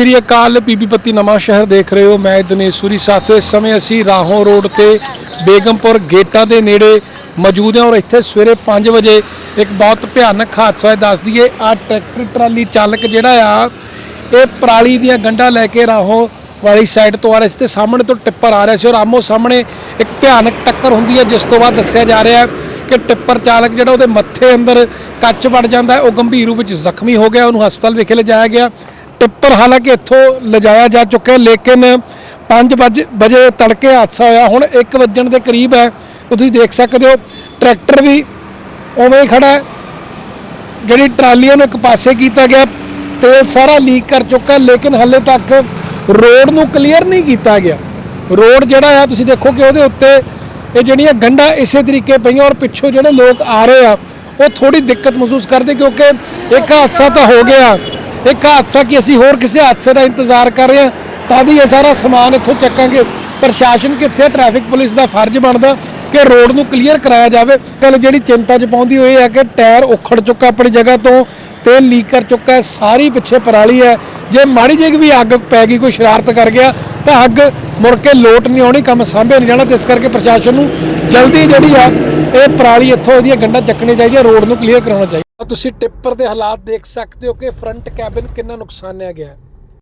ਸ਼੍ਰੀ ਅਕਾਲ ਬੀਬੀ ਪੱਤੀ ਨਵਾਂ ਸ਼ਹਿਰ ਦੇਖ ਰਹੇ ਹੋ। ਮੈਂ ਦਿਨੇਸ਼ੂਰੀ ਸਾਥੋ ਇਸ ਸਮੇਂ ਅਸੀਂ ਰਾਹੋਂ ਰੋਡ ਤੇ ਬੇਗਮਪੁਰ ਗੇਟਾਂ ਦੇ ਨੇੜੇ ਮੌਜੂਦ ਹਾਂ ਔਰ ਇੱਥੇ ਸਵੇਰੇ 5 ਵਜੇ ਇੱਕ ਬਹੁਤ ਭਿਆਨਕ ਹਾਦਸਾ ਹੋਇਆ ਦੱਸ ਦਈਏ। ਆ ਟਰੈਕਟਰ ਟਰਾਲੀ ਚਾਲਕ ਜਿਹੜਾ ਆ, ਇਹ ਪਰਾਲੀ ਦੀਆਂ ਗੰਢਾਂ ਲੈ ਕੇ ਰਾਹੋਂ ਵਾਲੀ ਸਾਈਡ ਤੋਂ ਆ ਰਿਹਾ ਸੀ ਤੇ ਸਾਹਮਣੇ ਤੋਂ ਟਿੱਪਰ ਆ ਰਿਹਾ ਸੀ ਔਰ ਆਮੋ ਸਾਹਮਣੇ ਇੱਕ ਭਿਆਨਕ ਟੱਕਰ ਹੁੰਦੀ ਹੈ, ਜਿਸ ਤੋਂ ਬਾਅਦ ਦੱਸਿਆ ਜਾ ਰਿਹਾ ਕਿ ਟਿੱਪਰ ਚਾਲਕ ਜਿਹੜਾ ਉਹਦੇ ਮੱਥੇ ਅੰਦਰ ਕੱਚ ਵੜ ਜਾਂਦਾ ਉਹ ਗੰਭੀਰ ਰੂਪ ਵਿੱਚ ਜ਼ਖਮੀ ਹੋ ਗਿਆ। ਉਹਨੂੰ ਹਸਪਤਾਲ ਵਿਖੇ ਲਿਜਾਇਆ ਗਿਆ। ਟਿੱਪਰ ਹਾਲਾਂਕਿ ਇੱਥੋਂ ਲਿਜਾਇਆ ਜਾ ਚੁੱਕਾ ਹੈ, ਲੇਕਿਨ 5 ਵਜੇ ਤੜਕੇ ਹਾਦਸਾ ਹੋਇਆ। ਹੁਣ 1 ਵਜਣ ਦੇ ਕਰੀਬ ਹੈ। ਤੁਸੀਂ ਦੇਖ ਸਕਦੇ ਹੋ, ਟਰੈਕਟਰ ਵੀ ਉਵੇਂ ਹੀ ਖੜਾ ਹੈ। ਜਿਹੜੀ ਟਰਾਲੀ ਉਹਨੂੰ ਇੱਕ ਪਾਸੇ ਕੀਤਾ ਗਿਆ, ਤੇਲ ਸਾਰਾ ਲੀਕ ਕਰ ਚੁੱਕਾ ਲੇਕਿਨ ਹੱਲੇ ਤੱਕ ਰੋਡ ਨੂੰ ਕਲੀਅਰ ਨਹੀਂ ਕੀਤਾ ਗਿਆ। ਰੋਡ ਜਿਹੜਾ ਆ, ਤੁਸੀਂ ਦੇਖੋ ਕਿ ਉਹਦੇ ਉੱਤੇ ਇਹ ਜਿਹੜੀਆਂ ਗੰਢਾਂ ਇਸੇ ਤਰੀਕੇ ਪਈਆਂ ਔਰ ਪਿੱਛੋਂ ਜਿਹੜੇ ਲੋਕ ਆ ਰਹੇ ਆ, ਉਹ ਥੋੜੀ ਦਿੱਕਤ ਮਹਿਸੂਸ ਕਰਦੇ ਕਿਉਂਕਿ ਇੱਕ ਹਾਦਸਾ ਤਾਂ ਹੋ ਗਿਆ। ਇੱਕ ਹਾਦਸਾ ਕਿ ਅਸੀਂ ਹੋਰ ਕਿਸੇ ਹਾਦਸੇ ਦਾ ਇੰਤਜ਼ਾਰ ਕਰ ਰਹੇ ਹਾਂ? ਤਾਂ ਵੀ ਇਹ ਸਾਰਾ ਸਮਾਨ ਇੱਥੋਂ ਚੱਕਾਂਗੇ। ਪ੍ਰਸ਼ਾਸਨ ਕਿੱਥੇ ਟ੍ਰੈਫਿਕ ਪੁਲਿਸ ਦਾ ਫਰਜ਼ ਬਣਦਾ ਕਿ ਰੋਡ ਨੂੰ ਕਲੀਅਰ ਕਰਾਇਆ ਜਾਵੇ। ਕੱਲ ਜਿਹੜੀ ਚਿੰਤਾ ਚ ਪਾਉਂਦੀ ਹੋਈ ਹੈ ਕਿ ਟਾਇਰ ਉਖੜ ਚੁੱਕਾ ਆਪਣੀ ਜਗ੍ਹਾ ਤੋਂ ਤੇਲ ਲੀਕ ਕਰ ਚੁੱਕਾ ਹੈ। ਸਾਰੀ ਪਿੱਛੇ ਪਰਾਲੀ ਹੈ। ਜੇ ਮਾੜੀ ਜਿਹੀ ਵੀ ਅੱਗ ਪੈ ਗਈ, ਕੋਈ ਸ਼ਰਾਰਤ ਕਰ ਗਿਆ, ਤਾਂ ਅੱਗ ਮੁੜ ਕੇ ਲੋਟ ਨਹੀਂ ਆਉਣੀ, ਕੰਮ ਸਾਂਭੇ ਨਹੀਂ ਜਾਣਾ। ਤੇ ਇਸ ਕਰਕੇ ਪ੍ਰਸ਼ਾਸਨ ਨੂੰ ਜਲਦੀ ਜਿਹੜੀ ਆ, ਇਹ ਪਰਾਲੀ ਇੱਥੋਂ ਇਹਦੀਆਂ ਗੰਢਾਂ ਚੱਕਣੀ ਚਾਹੀਦੀਆਂ। ਰੋਡ ਨੂੰ ਕਲੀਅਰ ਕਰਾਉਣਾ ਚਾਹੀਦਾ। ਤੁਸੀਂ ਟਿੱਪਰ ਦੇ ਹਾਲਾਤ ਦੇਖ ਸਕਦੇ ਹੋ ਕਿ ਫਰੰਟ ਕੈਬਿਨ ਕਿੰਨਾ ਨੁਕਸਾਨਿਆ ਗਿਆ ਹੈ।